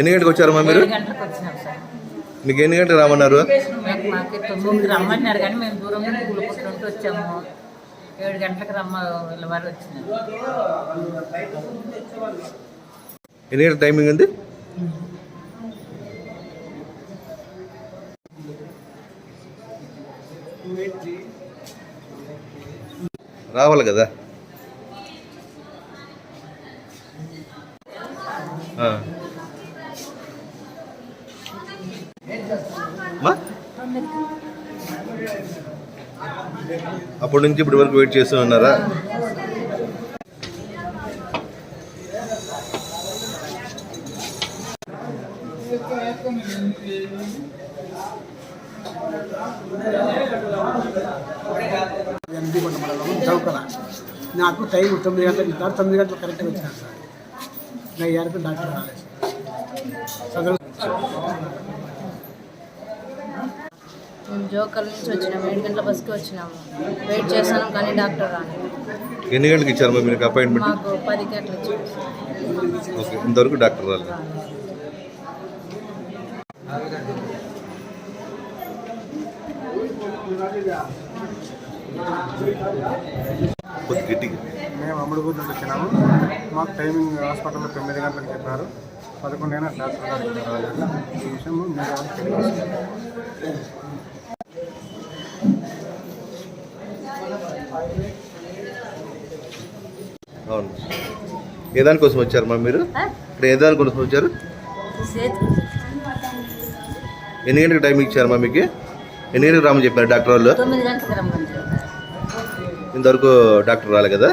ఎన్ని గంటలకు వచ్చారమ్మా మీరు? గంటలకు వచ్చినాం సార్. మీకు ఎన్ని గంటలకు మాకు మాకు తొమ్మిదికి రమ్మన్నారు కానీ మేము దూరం వచ్చాము. ఏడు గంటలకు రమ్మ వారు వచ్చినారు. ఎన్ని గంటల టైమింగ్ ఉంది? రావాలి కదా? ఆ. అప్పటి నుంచి ఇప్పటి వరకు వెయిట్ చేస్తూ ఉన్నారా? చౌకల నాకు టైం తొమ్మిది గంటలకు ఇస్తారు తొమ్మిది గంటలు కరెక్ట్గా వచ్చినాను సార్. నా అయ్యారికి డాక్టర్ రాలేదు. మేము జోకల్ నుంచి వచ్చినాము ఏడు గంటల బస్కి వచ్చినాము. వెయిట్ చేస్తున్నాం కానీ డాక్టర్ రాలేదు. ఎన్ని గంటలకు ఇచ్చారు మీకు అపాయింట్మెంట్? మాకు పది గంటలు ఇచ్చారు. ఓకే ఇంతవరకు డాక్టర్ రాలేదు. మేము అమ్ముడుగూరు నుండి వచ్చినాము. మాకు టైమింగ్ హాస్పిటల్లో తొమ్మిది గంటలకు చెప్పారు. పదకొండు అయినా డాక్టర్ గారు ఇంకా రాలేదు ఈ మీరు తెలియజేస్తారు. అవును. ఏ దానికోసం వచ్చారు మా మీరు? ఇక్కడ ఏ దానికోసం వచ్చారు? ఎన్ని గంటలకు టైం ఇచ్చారు మా మీకు? ఎన్ని గంటలకు రామని చెప్పారు డాక్టర్ వాళ్ళు? ఇంతవరకు డాక్టర్ రాలే కదా?